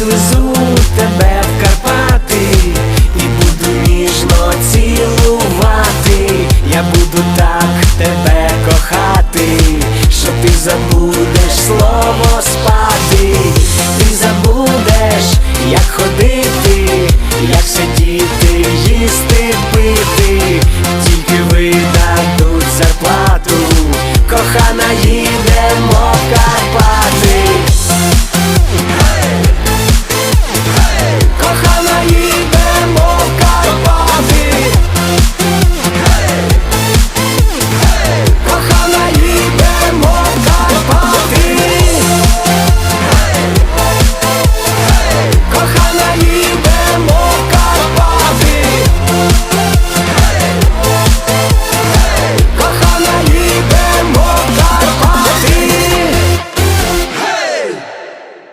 звезу тебе в Карпати і буду ніжно цілувати, я буду так тебе кохати, що ти забудеш слово спати, ти забудеш, як ходити, як сидіти, їсти, пити, тільки видадуть зарплату, кохана їдемо.